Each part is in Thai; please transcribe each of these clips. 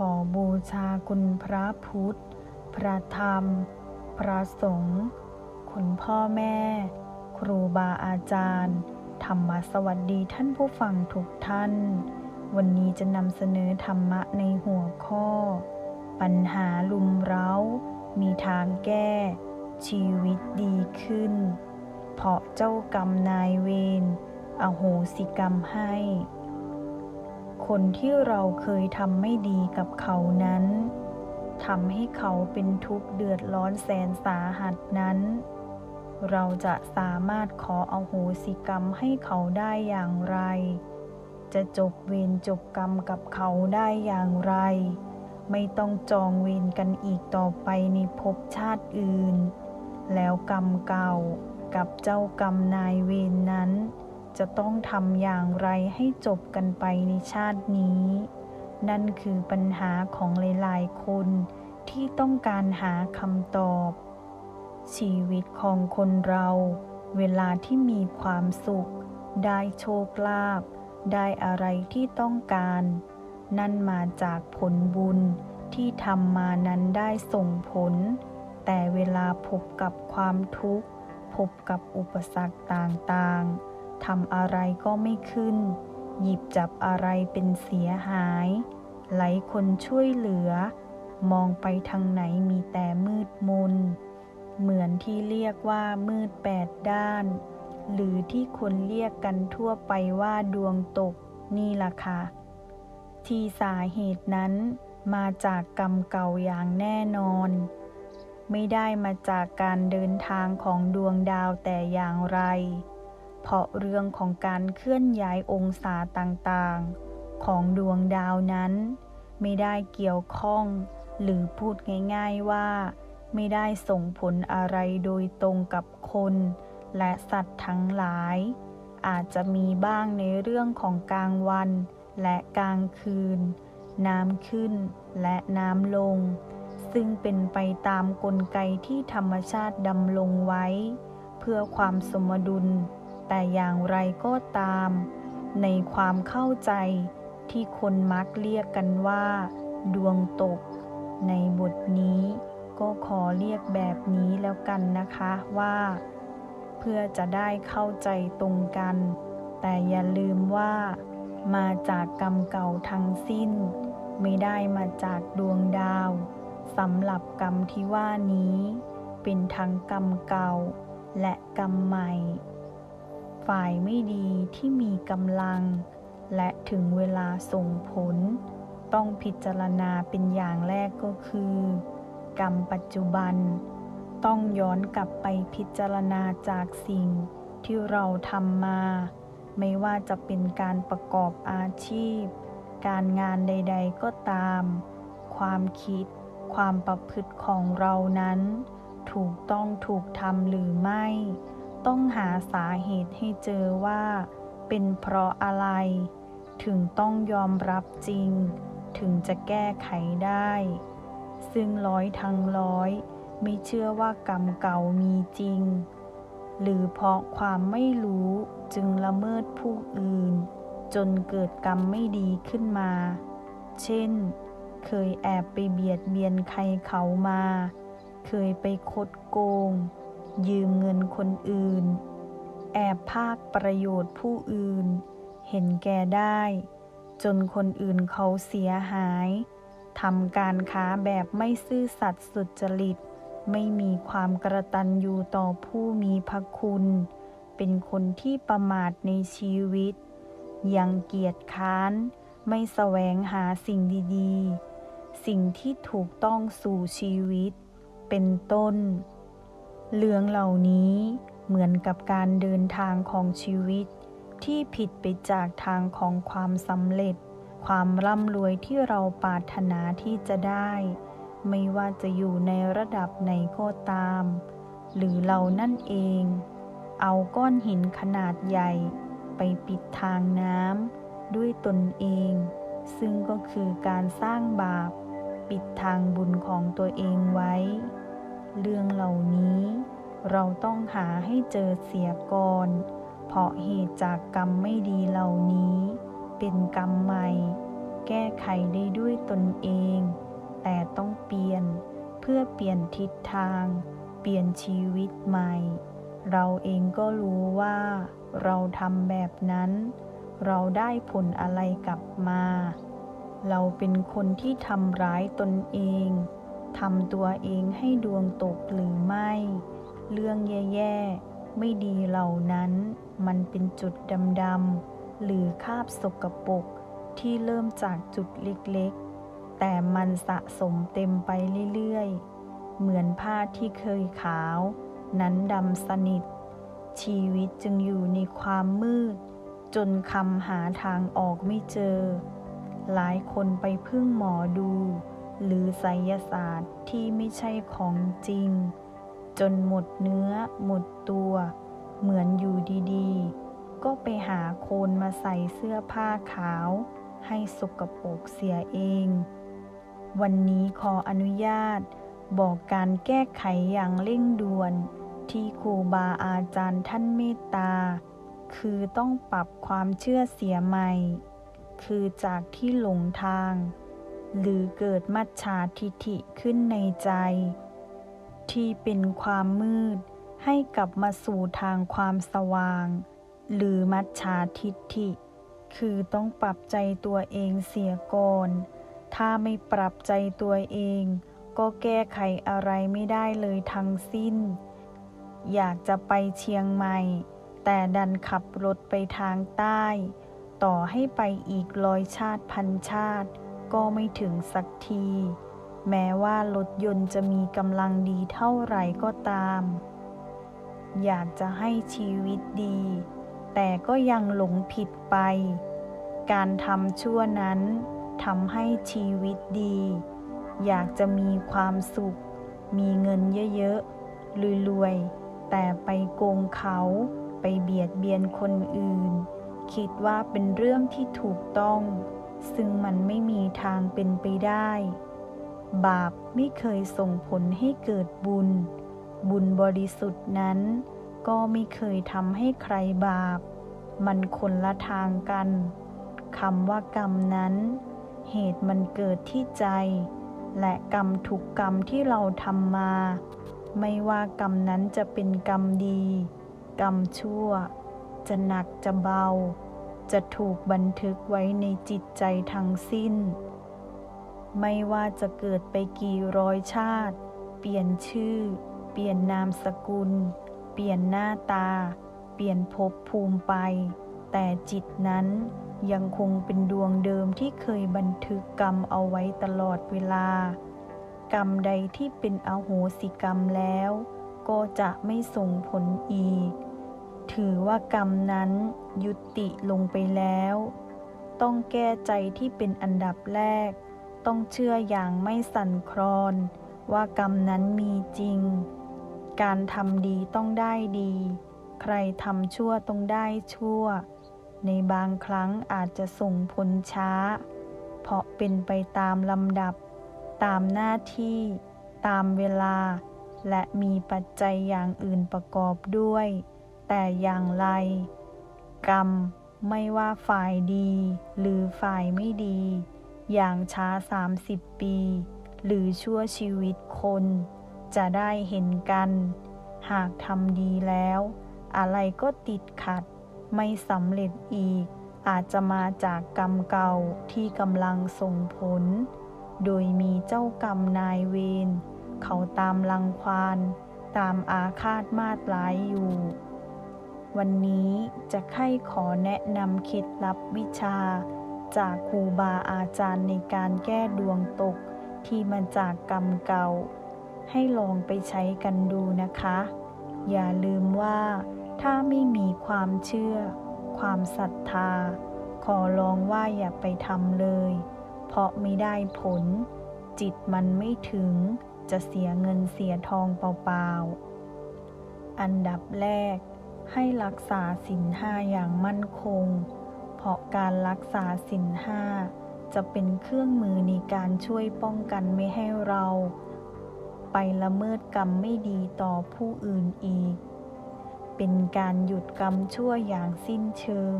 ขอบูชาคุณพระพุทธ พระธรรม พระสงฆ์คุณพ่อแม่ ครูบาอาจารย์ ธรรมสวัสดีท่านผู้ฟังทุกท่าน วันนี้จะนำเสนอธรรมะในหัวข้อ ปัญหาลุมเร้า มีทางแก้ ชีวิตดีขึ้น เพราะเจ้ากรรมนายเวรอโหสิกรรมให้ คนที่เราเคยทำไม่ดีกับเขานั้นทำให้เขาเป็นทุกข์เดือดร้อนแสนสาหัสนั้น เราจะสามารถขออโหสิกรรมให้เขาได้อย่างไร จะจบเวรจบกรรมกับเขาได้อย่างไร ไม่ต้องจองเวรกันอีกต่อไปในภพชาติอื่น แล้วกรรมเก่ากับเจ้ากรรมนายเวรนั้น จะต้องทำอย่างไรให้จบกันไปในชาตินี้ นั่นคือปัญหาของหลายๆ คนที่ต้องการหาคำตอบ ชีวิตของคนเรา เวลาที่มีความสุข ได้โชคลาภได้อะไรที่ต้องการ นั่นมาจากผลบุญที่ทำมานั้นได้ส่งผล แต่เวลาพบกับความทุกข์ พบกับอุปสรรคต่างๆ ทำอะไรก็ไม่ขึ้น หยิบจับอะไรเป็นเสียหาย ไหลคนช่วยเหลือ มองไปทางไหนมีแต่มืดมน เหมือนที่เรียกว่ามืดแปดด้าน หรือที่คนเรียกกันทั่วไปว่าดวงตกนี่ล่ะค่ะ ที่สาเหตุนั้นมาจากกรรมเก่าอย่างแน่นอน ไม่ได้มาจากการเดินทางของดวงดาวแต่อย่างไร เพราะเรื่องของการเคลื่อนย้ายองศาต่างๆ ของดวงดาวนั้น ไม่ได้เกี่ยวข้อง หรือพูดง่ายๆว่า ไม่ได้ส่งผลอะไรโดยตรงกับคน และสัตว์ทั้งหลาย อาจจะมีบ้างในเรื่องของกลางวันและกลางคืน น้ำขึ้นและน้ำลง ซึ่งเป็นไปตามกลไกที่ธรรมชาติดำลงไว้ เพื่อความสมดุล แต่อย่างไรก็ตาม ในความเข้าใจที่คนมักเรียกกันว่า ดวงตก ในบทนี้ก็ขอเรียกแบบนี้แล้วกันนะคะว่า เพื่อจะได้เข้าใจตรงกัน แต่อย่าลืมว่า มาจากกรรมเก่าทั้งสิ้น ไม่ได้มาจากดวงดาวสำหรับกรรมที่ว่านี้ เป็นทั้งกรรมเก่า และกรรมใหม่ ฝ่ายไม่ดีที่มีกำลัง และถึงเวลาส่งผล ต้องพิจารณาเป็นอย่างแรกก็คือ กรรมปัจจุบัน ต้องย้อนกลับไปพิจารณาจากสิ่งที่เราทำมา ไม่ว่าจะเป็นการประกอบอาชีพ การงานใด ๆ ก็ตาม ความคิด ความประพฤติของเรานั้น ถูกต้องถูกทำหรือไม่ ต้องหาสาเหตุให้เจอว่า เป็นเพราะอะไร ถึงต้องยอมรับจริง ถึงจะแก้ไขได้ ซึ่งร้อยทั้งร้อย ไม่เชื่อว่ากรรมเก่ามีจริง หรือเพราะความไม่รู้จึงละเมิดผู้อื่น จนเกิดกรรมไม่ดีขึ้นมา เช่น เคยแอบไปเบียดเบียนใครเขามา เคยไปคดโกง ยืมเงินคนอื่น แอบภาคประโยชน์ผู้อื่น เห็นแก่ได้ จนคนอื่นเขาเสียหายทำการค้าแบบไม่ซื่อสัตย์สุจริต ไม่มีความกระตันยูต่อผู้มีพระคุณ เป็นคนที่ประมาทในชีวิต ยังเกียจค้าน ไม่แสวงหาสิ่งดีๆ สิ่งที่ถูกต้องสู่ชีวิต เป็นต้น เรื่องเหล่านี้เหมือนกับการเดินทางของชีวิต ที่ผิดไปจากทางของความสำเร็จ ความร่ำรวยที่เราปรารถนาที่จะได้ ไม่ว่าจะอยู่ในระดับไหนก็ตาม หรือเรานั่นเอง เอาก้อนหินขนาดใหญ่ ไปปิดทางน้ำด้วยตนเอง ซึ่งก็คือการสร้างบาป ปิดทางบุญของตัวเองไว้ เรื่องเหล่านี้ เราต้องหาให้เจอเสียก่อน เพราะเหตุจากกรรมไม่ดีเหล่านี้ เป็นกรรมใหม่ แก้ไขได้ด้วยตนเอง แต่ต้องเปลี่ยนเพื่อเปลี่ยนทิศทาง เปลี่ยนชีวิตใหม่ เราเองก็รู้ว่า เราทำแบบนั้น เราได้ผลอะไรกลับมา เราเป็นคนที่ทำร้ายตนเอง ทำตัวเองให้ดวงตกหรือไม่ เรื่องแย่ๆ ไม่ดีเหล่านั้น มันเป็นจุดดำๆ หรือคาบสกปรกที่เริ่มจากจุดเล็กๆ แต่มันสะสมเต็มไปเรื่อยๆ เหมือนผ้าที่เคยขาว นั้นดำสนิท ชีวิตจึงอยู่ในความมืด จนคำหาทางออกไม่เจอ หลายคนไปพึ่งหมอดู หรือไสยศาสตร์ที่ไม่ใช่ของจริง จนหมดเนื้อหมดตัว เหมือนอยู่ดีๆ ก็ไปหาโคนมาใส่เสื้อผ้าขาว ให้สกปรกเสียเอง วันนี้ขออนุญาต บอกการแก้ไขอย่างเร่งด่วนที่ครูบาอาจารย์ท่านเมตตา คือต้องปรับความเชื่อเสียใหม่ คือจากที่หลงทาง หรือเกิดมัจฉาทิฐิขึ้นในใจ ที่เป็นความมืด ให้กลับมาสู่ทางความสว่าง หรือมัจฉาทิฐิ คือต้องปรับใจตัวเองเสียก่อน ถ้าไม่ปรับใจตัวเอง ก็แก้ไขอะไรไม่ได้เลยทั้งสิ้น อยากจะไปเชียงใหม่ แต่ดันขับรถไปทางใต้ ต่อให้ไปอีกร้อยชาติพันชาติ ก็ไม่ถึงสักที แม้ว่ารถยนต์จะมีกำลังดีเท่าไหร่ก็ตาม อยากจะให้ชีวิตดี แต่ก็ยังหลงผิดไป การทำชั่วนั้นทำให้ชีวิตดี อยากจะมีความสุข มีเงินเยอะๆรวยๆ แต่ไปโกงเขาไปเบียดเบียนคนอื่น คิดว่าเป็นเรื่องที่ถูกต้อง ซึ่งมันไม่มีทางเป็นไปได้ บาปไม่เคยส่งผลให้เกิดบุญ บุญบริสุทธิ์นั้น ก็ไม่เคยทำให้ใครบาป มันคนละทางกันคำว่ากรรมนั้น เหตุมันเกิดที่ใจ และกรรมทุกกรรมที่เราทำมา ไม่ว่ากรรมนั้นจะเป็นกรรมดี กรรมชั่ว จะหนักจะเบา จะถูกบันทึกไว้ในจิตใจทั้งสิ้น ไม่ว่าจะเกิดไปกี่ร้อยชาติ เปลี่ยนชื่อ เปลี่ยนนามสกุล เปลี่ยนหน้าตา เปลี่ยนภพภูมิไป แต่จิตนั้นยังคงเป็นดวงเดิมที่เคยบันทึกกรรมเอาไว้ตลอดเวลา กรรมใดที่เป็นอโหสิกรรมแล้ว ก็จะไม่ส่งผลอีก ถือว่ากรรมนั้นยุติลงไปแล้ว ต้องแก้ใจที่เป็นอันดับแรก ต้องเชื่ออย่างไม่สั่นคลอน ว่ากรรมนั้นมีจริง การทำดีต้องได้ดี ใครทำชั่วต้องได้ชั่ว ในบางครั้งอาจจะส่งผลช้า เพราะเป็นไปตามลำดับ ตามหน้าที่ ตามเวลา และมีปัจจัยอย่างอื่นประกอบด้วย แต่อย่างไร กรรมไม่ว่าฝ่ายดี หรือฝ่ายไม่ดี อย่างช้า 30 ปี หรือชั่วชีวิตคน จะได้เห็นกัน หากทำดีแล้ว อะไรก็ติดขัด ไม่สำเร็จอีก อาจจะมาจากกรรมเก่าที่กำลังส่งผล โดยมีเจ้ากรรมนายเวรเขาตามรังควาน ตามอาฆาตมาตร้ายอยู่ วันนี้จะใคร่ขอแนะนำเคล็ดลับวิชา จากครูบาอาจารย์ในการแก้ดวงตกที่มาจากกรรมเก่า ให้ลองไปใช้กันดูนะคะ อย่าลืมว่า ถ้าไม่มีความเชื่อ ความศรัทธา ขอลองว่าอย่าไปทำเลย เพราะไม่ได้ผล จิตมันไม่ถึง จะเสียเงินเสียทองเปล่าๆ อันดับแรก ให้รักษาสินห้าอย่างมั่นคง เพราะการรักษาสินห้าจะเป็นเครื่องมือในการช่วยป้องกันไม่ให้เรา ไปละเมิดกรรมไม่ดีต่อผู้อื่นอีก เป็นการหยุดกรรมชั่วอย่างสิ้นเชิง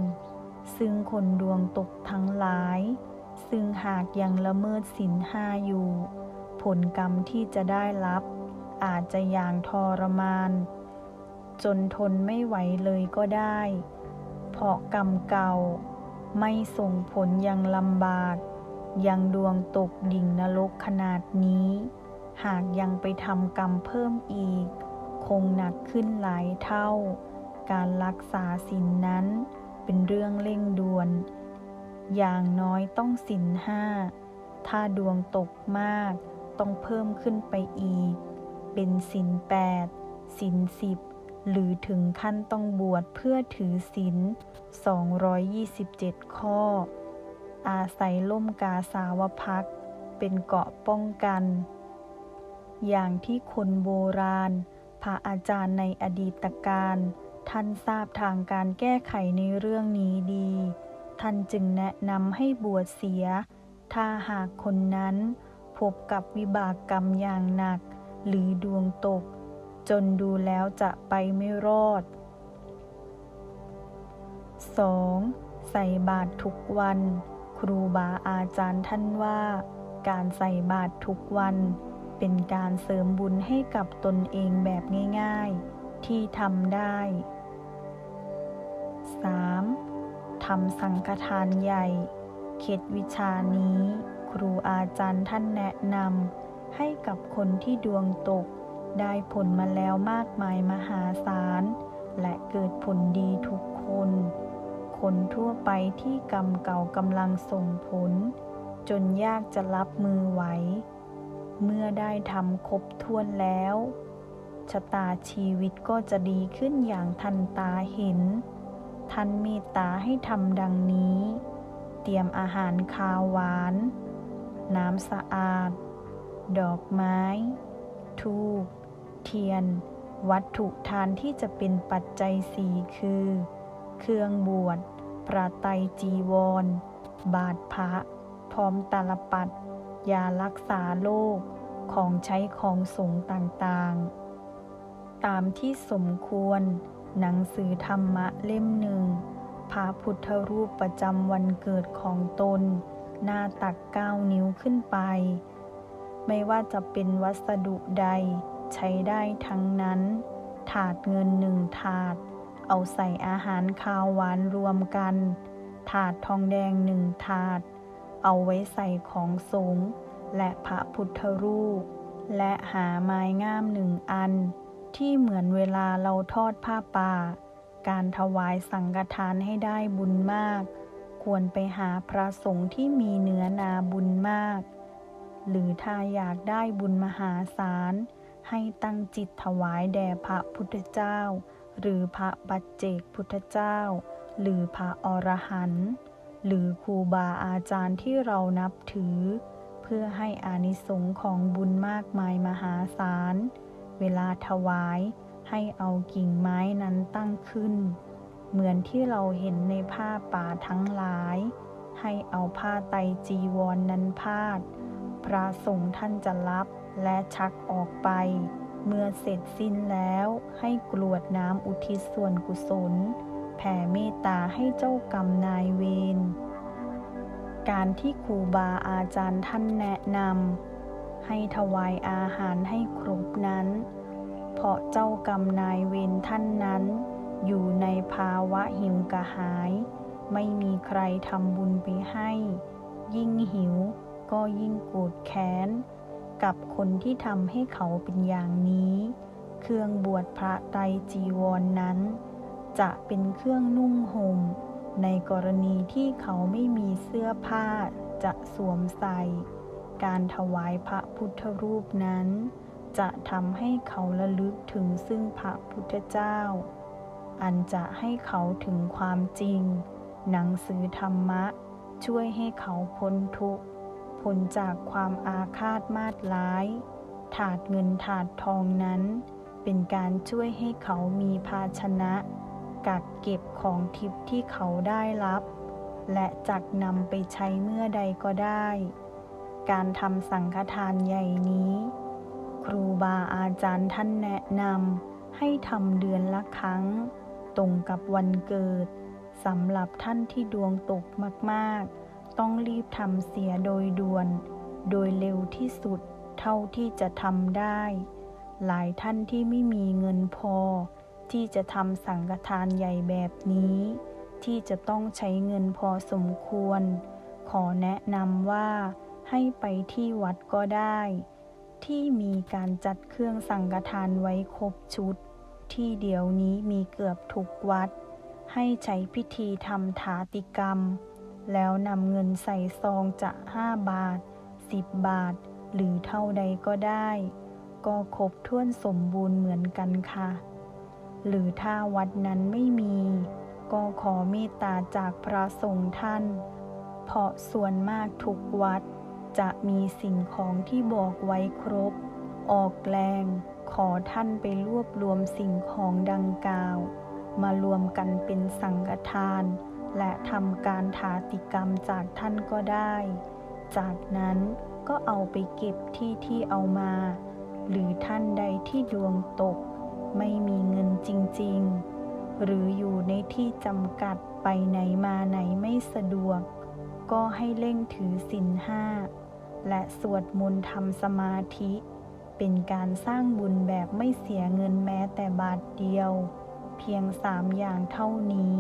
ซึ่งคนดวงตกทั้งหลาย ซึ่งหากยังละเมิดศีลห้าอยู่ ผลกรรมที่จะได้รับ อาจจะอย่างทรมาน จนทนไม่ไหวเลยก็ได้ เพราะกรรมเก่าไม่ส่งผลยังลำบาก ยังดวงตกดิ่งนรกขนาดนี้ หากยังไปทำกรรมเพิ่มอีก คงหนักขึ้นหลายเท่า การรักษาศีลนนั้นเป็นเรื่องเร่งด่วน อย่างน้อยต้องศีลห้า ถ้าดวงตกมากต้องเพิ่มขึ้นไปอีก เป็นศีลแปดศีลสิบ หรือถึงขั้นต้องบวชเพื่อถือศีล 227 ข้อ อาศัยล่มกาสาวพัก เป็นเกาะป้องกัน อย่างที่คนโบราณ พระอาจารย์ในอดีตการ ท่านทราบทางการแก้ไขในเรื่องนี้ดี ท่านจึงแนะนำให้บวชเสีย ถ้าหากคนนั้น พบกับวิบากกรรมอย่างหนัก หรือดวงตก จนดูแล้วจะไปไม่รอด 2. ใส่บาตรทุกวัน ครูบาอาจารย์ท่านว่า การใส่บาตรทุกวัน เป็นการเสริมบุญให้กับตนเองแบบง่ายๆ ที่ทำได้ 3. ทำสังฆทานใหญ่เคล็ดวิชานี้ ครูอาจารย์ท่านแนะนำให้กับคนที่ดวงตก ได้ผลมาแล้วมากมายมหาศาล และเกิดผลดีทุกคน คนทั่วไปที่กรรมเก่ากำลังส่งผล จนยากจะรับมือไหว เมื่อได้ทำครบถ้วนแล้ว ชะตาชีวิตก็จะดีขึ้นอย่างทันตาเห็น ท่านเมตตาให้ทำดังนี้ เตรียมอาหารคาวหวาน น้ำสะอาด ดอกไม้ทูบ เทียน วัตถุทานที่จะเป็นปัจจัยสีคือ เครื่องบวชพระไตรจีวร บาทพระ พร้อมตาลปัดยารักษาโรคของใช้ของสงต่างๆ ตามที่สมควร หนังสือธรรมะเล่มหนึ่ง พระพุทธรูปประจำวันเกิดของตน หน้าตักเก้านิ้วขึ้นไป ไม่ว่าจะเป็นวัสดุใด ใช้ได้ทั้งนั้น ถาดเงินหนึ่งถาด เอาใส่อาหารคาวหวานรวมกัน ถาดทองแดงหนึ่งถาด เอาไว้ใส่ของสงฆ์และพระพุทธรูป และหาไม้งามหนึ่งอัน ที่เหมือนเวลาเราทอดผ้าป่า การถวายสังฆทานให้ได้บุญมาก ควรไปหาพระสงฆ์ที่มีเนื้อนาบุญมาก หรือถ้าอยากได้บุญมหาศาล ให้ตั้งจิตถวายแด่พระพุทธเจ้า หรือพระปัจเจกพุทธเจ้า หรือพระอรหันต์หรือครูบาอาจารย์ที่เรานับถือ เพื่อให้อานิสงส์ของบุญมากมายมหาศาล เวลาถวายให้เอากิ่งไม้นั้นตั้งขึ้น เหมือนที่เราเห็นในผ้าป่าทั้งหลาย ให้เอาผ้าไตจีวรนนั้นพาด พระสงฆ์ท่านจะรับ และชักออกไป เมื่อเสร็จสิ้นแล้วให้กรวดน้ำอุทิศส่วนกุศล แผ่เมตตาให้เจ้ากรรมนายเวร การที่ครูบาอาจารย์ท่านแนะนำให้ถวายอาหารให้ครบนั้น เพราะเจ้ากรรมนายเวรท่านนั้น อยู่ในภาวะหิวกระหาย ไม่มีใครทำบุญไปให้ ยิ่งหิวก็ยิ่งโกรธแค้น กับคนที่ทำให้เขาเป็นอย่างนี้ เครื่องบวชพระไตรจีวรนนั้น จะเป็นเครื่องนุ่งห่ม ในกรณีที่เขาไม่มีเสื้อผ้าจะสวมใส่ การถวายพระพุทธรูปนั้น จะทำให้เขาระลึกถึงซึ่งพระพุทธเจ้า อันจะให้เขาถึงความจริง หนังสือธรรมะ ช่วยให้เขาพ้นทุกข์ พ้นจากความอาฆาตมาตร้าย ถาดเงินถาดทองนั้น เป็นการช่วยให้เขามีภาชนะ กักเก็บของทิพย์ที่เขาได้รับ และจักนำไปใช้เมื่อใดก็ได้ การทำสังฆทานใหญ่นี้ ครูบาอาจารย์ท่านแนะนำให้ทำเดือนละครั้ง ตรงกับวันเกิดสำหรับท่านที่ดวงตกมากๆ ต้องรีบทำเสียโดยด่วน โดยเร็วที่สุดเท่าที่จะทำได้ หลายท่านที่ไม่มีเงินพอ ที่จะทำสังฆทานใหญ่แบบนี้ ที่จะต้องใช้เงินพอสมควร ขอแนะนำว่า ให้ไปที่วัดก็ได้ ที่มีการจัดเครื่องสังฆทานไว้ครบชุด ที่เดี๋ยวนี้มีเกือบทุกวัด ให้ใช้พิธีทำถาติกรรม แล้วนำเงินใส่ซองจะ5บาท10บาท หรือเท่าใดก็ได้ ก็ครบถ้วนสมบูรณ์เหมือนกันค่ะ หรือถ้าวัดนั้นไม่มี ก็ขอเมตตาจากพระสงฆ์ท่าน เพราะส่วนมากทุกวัดจะมีสิ่งของที่บอกไว้ครบ ออกแรงขอท่านไปรวบรวมสิ่งของดังกล่าว มารวมกันเป็นสังฆทาน และทำการถาติกรรมจากท่านก็ได้ จากนั้นก็เอาไปเก็บที่ที่เอามา หรือท่านใดที่ดวงตก ไม่มีเงินจริง ๆ หรืออยู่ในที่จำกัดไปไหนมาไหนไม่สะดวก ก็ให้เร่งถือศีลห้า และสวดมนต์ทำสมาธิ เป็นการสร้างบุญแบบไม่เสียเงินแม้แต่บาทเดียว เพียงสามอย่างเท่านี้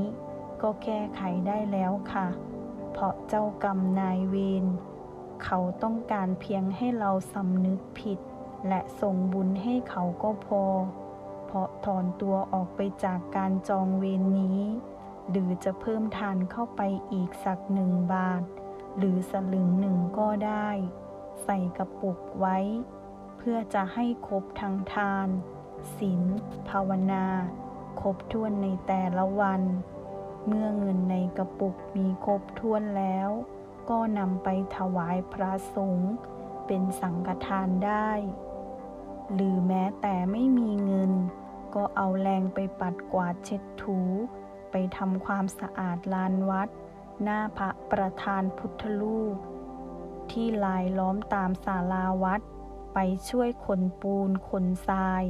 ก็แก้ไขได้แล้วค่ะ เพราะเจ้ากรรมนายเวรเขาต้องการเพียงให้เราสำนึกผิด และส่งบุญให้เขาก็พอ เพราะถอนตัวออกไปจากการจองเวรนนี้ หรือจะเพิ่มทานเข้าไปอีกสักหนึ่งบาท หรือสลึงหนึ่งก็ได้ ใส่กระปุกไว้ เพื่อจะให้ครบทั้งทานศีลภาวนา ครบถ้วนในแต่ละวัน เมื่อเงินในกระปุกมีครบถ้วนแล้ว ก็นำไปถวายพระสงฆ์เป็นสังฆทานได้ หรือแม้แต่ไม่มีเงิน ก็เอาแรงไปปัดกวาดเช็ดถู ไปทำความสะอาดลานวัด หน้าพระประธานพุทธรูปที่ลายล้อมตามศาลาวัด ไปช่วยขนปูนขนทราย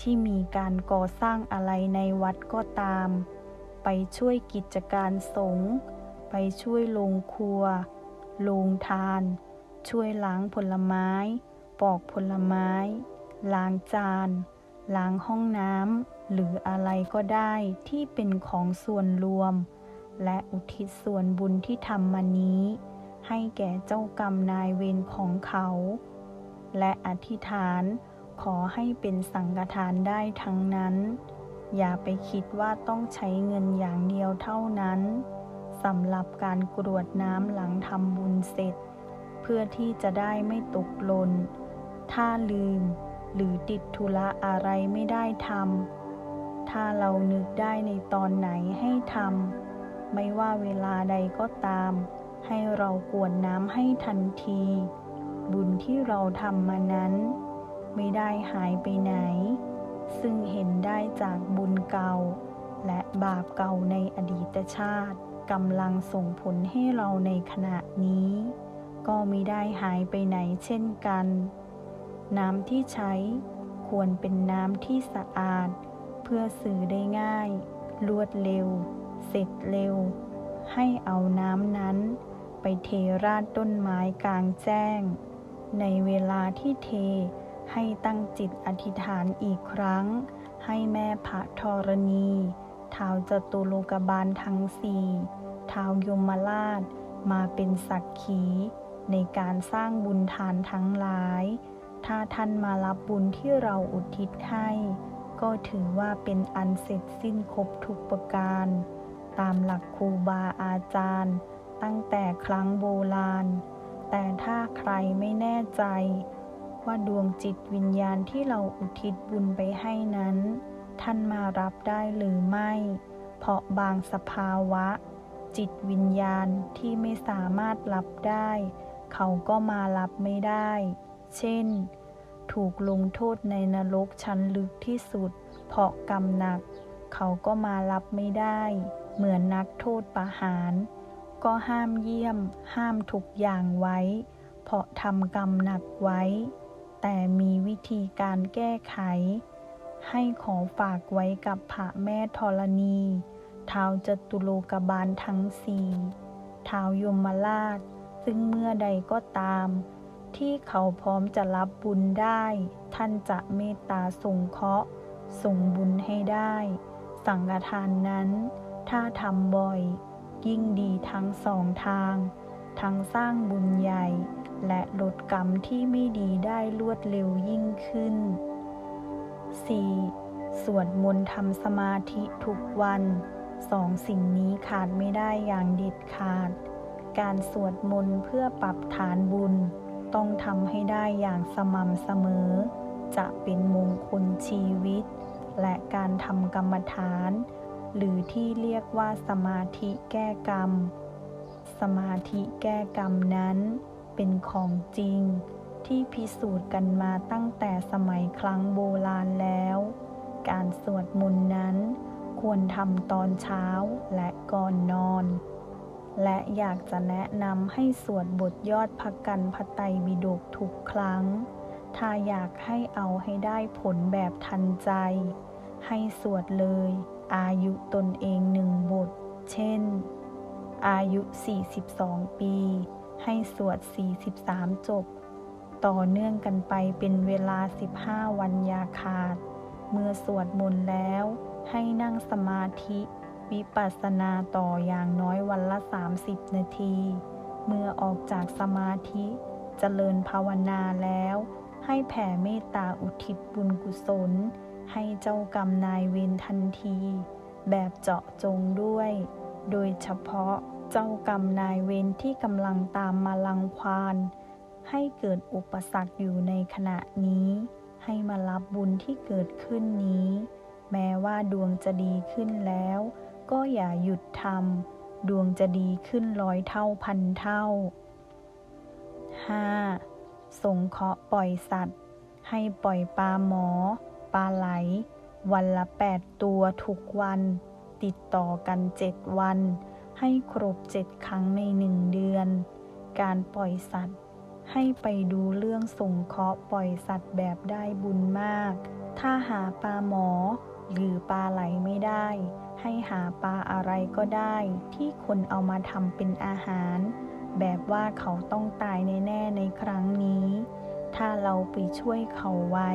ที่มีการก่อสร้างอะไรในวัดก็ตาม ไปช่วยกิจการสงฆ์ไปช่วยโรงครัว โรงทาน ช่วยล้างผลไม้ ปอกผลไม้ ล้างจาน ล้างห้องน้ำ หรืออะไรก็ได้ที่เป็นของส่วนรวม และอุทิศส่วนบุญที่ทำมานี้ ให้แก่เจ้ากรรมนายเวรของเขา และอธิษฐานขอให้เป็นสังฆทานได้ทั้งนั้น อย่าไปคิดว่าต้องใช้เงินอย่างเดียวเท่านั้นสำหรับการกรวดน้ำหลังทำบุญเสร็จ เพื่อที่จะได้ไม่ตกหล่นถ้าลืม หรือติดธุระอะไรไม่ได้ทำถ้าเรานึกได้ในตอนไหนให้ทำไม่ว่าเวลาใดก็ตาม ให้เรากรวดน้ำให้ทันที บุญที่เราทำมานั้น ไม่ได้หายไปไหน ซึ่งเห็นได้จากบุญเก่า และบาปเก่าในอดีตชาติกำลังส่งผลให้เราในขณะนี้ ก็ม่ได้หายไปไหนเช่นกัน น้ำที่ใช้ควรเป็นน้ำที่สะอาด เพื่อสื่อได้ง่าย รวดเร็ว เสร็จเร็ว ให้เอาน้ำนั้น ไปเทราดต้นไม้กลางแจ้ง ในเวลาที่เท ให้ตั้งจิตอธิษฐานอีกครั้ง ให้แม่พระธรณีเท้าจตุโลกบาลทั้งสี่เท้ายมราชมาเป็นสักขีในการสร้างบุญทานทั้งหลาย ถ้าท่านมารับบุญที่เราอุทิศให้ ก็ถือว่าเป็นอันเสร็จสิ้นครบทุกประการ ตามหลักครูบาอาจารย์ ตั้งแต่ครั้งโบราณ แต่ถ้าใครไม่แน่ใจ ว่าดวงจิตวิญญาณที่เราอุทิศบุญไปให้นั้น ท่านมารับได้หรือไม่ เพราะบางสภาวะ จิตวิญญาณที่ไม่สามารถรับได้ เขาก็มารับไม่ได้ เช่น ถูกลงโทษในนรกชั้นลึกที่สุด เพราะกรรมหนัก เขาก็มารับไม่ได้ เหมือนนักโทษประหาร ก็ห้ามเยี่ยม ห้ามทุกอย่างไว้เพราะทำกรรมหนักไว้ แต่มีวิธีการแก้ไข ให้ขอฝากไว้กับพระแม่ธรณีท้าวจตุโลกบาลทั้งสี่ท้าวยมราช ซึ่งเมื่อใดก็ตาม ที่เขาพร้อมจะรับบุญได้ ท่านจะเมตตาส่งเคราะห์ส่งบุญให้ได้ สังฆทานนั้น ถ้าทำบ่อย ยิ่งดีทั้งสองทาง ทั้งสร้างบุญใหญ่ และลดกรรมที่ไม่ดีได้รวดเร็วยิ่งขึ้น 4. สวดมนต์ทำสมาธิทุกวันสองสิ่งนี้ขาดไม่ได้อย่างเด็ดขาด การสวดมนต์เพื่อปรับฐานบุญ ต้องทำให้ได้อย่างสม่ำเสมอ จะเป็นมงคลชีวิต และการทำกรรมฐาน หรือที่เรียกว่าสมาธิแก้กรรม สมาธิแก้กรรมนั้น เป็นของจริง ที่พิสูจน์กันมาตั้งแต่สมัยครั้งโบราณแล้ว การสวดมนต์นั้น ควรทำตอนเช้าและก่อนนอน และอยากจะแนะนำให้สวดบทยอดพระกันพระไตรปิฎกทุกครั้ง ถ้าอยากให้เอาให้ได้ผลแบบทันใจ ให้สวดเลย อายุตนเองหนึ่งบท เช่น อายุ 42 ปี ให้สวด 43 จบ ต่อเนื่องกันไปเป็นเวลา 15 วันยาขาด เมื่อสวดมนต์แล้ว ให้นั่งสมาธิ วิปัสสนาต่ออย่างน้อยวันละ 30 นาที เมื่อออกจากสมาธิจเจริญภาวนาแล้ว ให้แผ่เมตตาอุทิศบุญกุศล ให้เจ้ากรรมนายเวรทันที แบบเจาะจงด้วย โดยเฉพาะ เจ้ากรรมนายเวรที่กำลังตามมาลังควานให้เกิดอุปสรรคอยู่ในขณะนี้ ให้มารับบุญที่เกิดขึ้นนี้ แม้ว่าดวงจะดีขึ้นแล้ว ก็อย่าหยุดทำดวงจะดีขึ้นร้อยเท่าพันเท่า 5. สงเคราะห์ปล่อยสัตว์ ให้ปล่อยปลาหมอ ปลาไหล วันละ 8 ตัวทุกวัน ติดต่อกัน 7 วัน ให้ครบ7ครั้งใน1เดือน การปล่อยสัตว์ ให้ไปดูเรื่องส่งเคราะห์ปล่อยสัตว์แบบได้บุญมาก ถ้าหาปลาหมอ หรือปลาไหลไม่ได้ ให้หาปลาอะไรก็ได้ ที่คนเอามาทำเป็นอาหาร แบบว่าเขาต้องตายแน่ๆในครั้งนี้ ถ้าเราไปช่วยเขาไว้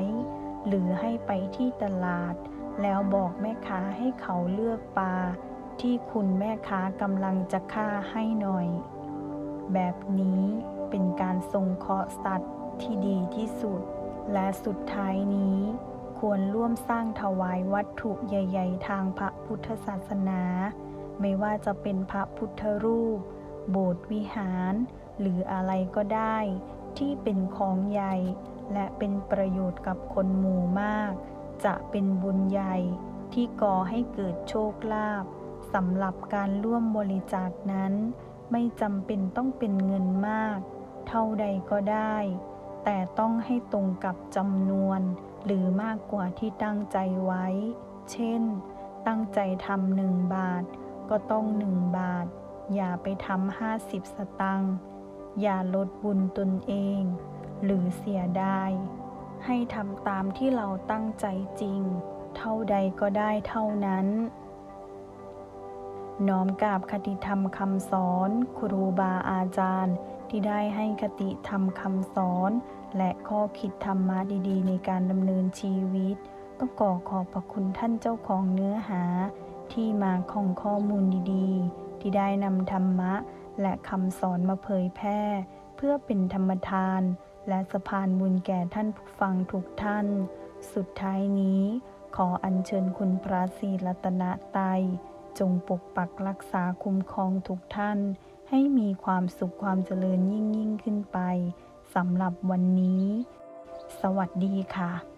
หรือให้ไปที่ตลาด แล้วบอกแม่ค้าให้เขาเลือกปลา ที่คุณแม่ค้ากำลังจะฆ่าให้หน่อย แบบนี้เป็นการทรงเคราะห์สัตว์ที่ดีที่สุด และสุดท้ายนี้ควรร่วมสร้างถวายวัตถุใหญ่ ๆ ทางพระพุทธศาสนา ไม่ว่าจะเป็นพระพุทธรูป โบสถ์วิหาร หรืออะไรก็ได้ ที่เป็นของใหญ่ และเป็นประโยชน์กับคนหมู่มาก จะเป็นบุญใหญ่ที่ก่อให้เกิดโชคลาภ สำหรับการร่วมบริจาคนั้น ไม่จำเป็นต้องเป็นเงินมาก เท่าใดก็ได้ แต่ต้องให้ตรงกับจำนวน หรือมากกว่าที่ตั้งใจไว้ เช่น ตั้งใจทำหนึ่งบาท ก็ต้องหนึ่งบาท อย่าไปทำห้าสิบสตังค์อย่าลดบุญตนเอง หรือเสียดายให้ทำตามที่เราตั้งใจจริง เท่าใดก็ได้เท่านั้น น้อมกราบคติธรรมคำสอน ครูบาอาจารย์ ที่ได้ให้คติธรรมคำสอน และข้อคิดธรรมะดีๆ ในการดำเนินชีวิต ต้องขอขอบพระคุณท่านเจ้าของเนื้อหา ที่มาของข้อมูลดีๆ ที่ได้นำธรรมะ และคำสอนมาเผยแพร่ เพื่อเป็นธรรมทาน และสะพานบุญแก่ท่านผู้ฟังทุกท่าน สุดท้ายนี้ ขออัญเชิญคุณพระศรีรัตนตรัย จงปกปักรักษาคุ้มครองทุกท่าน ให้มีความสุขความเจริญยิ่งยิ่งขึ้นไปสำหรับวันนี้ สวัสดีค่ะ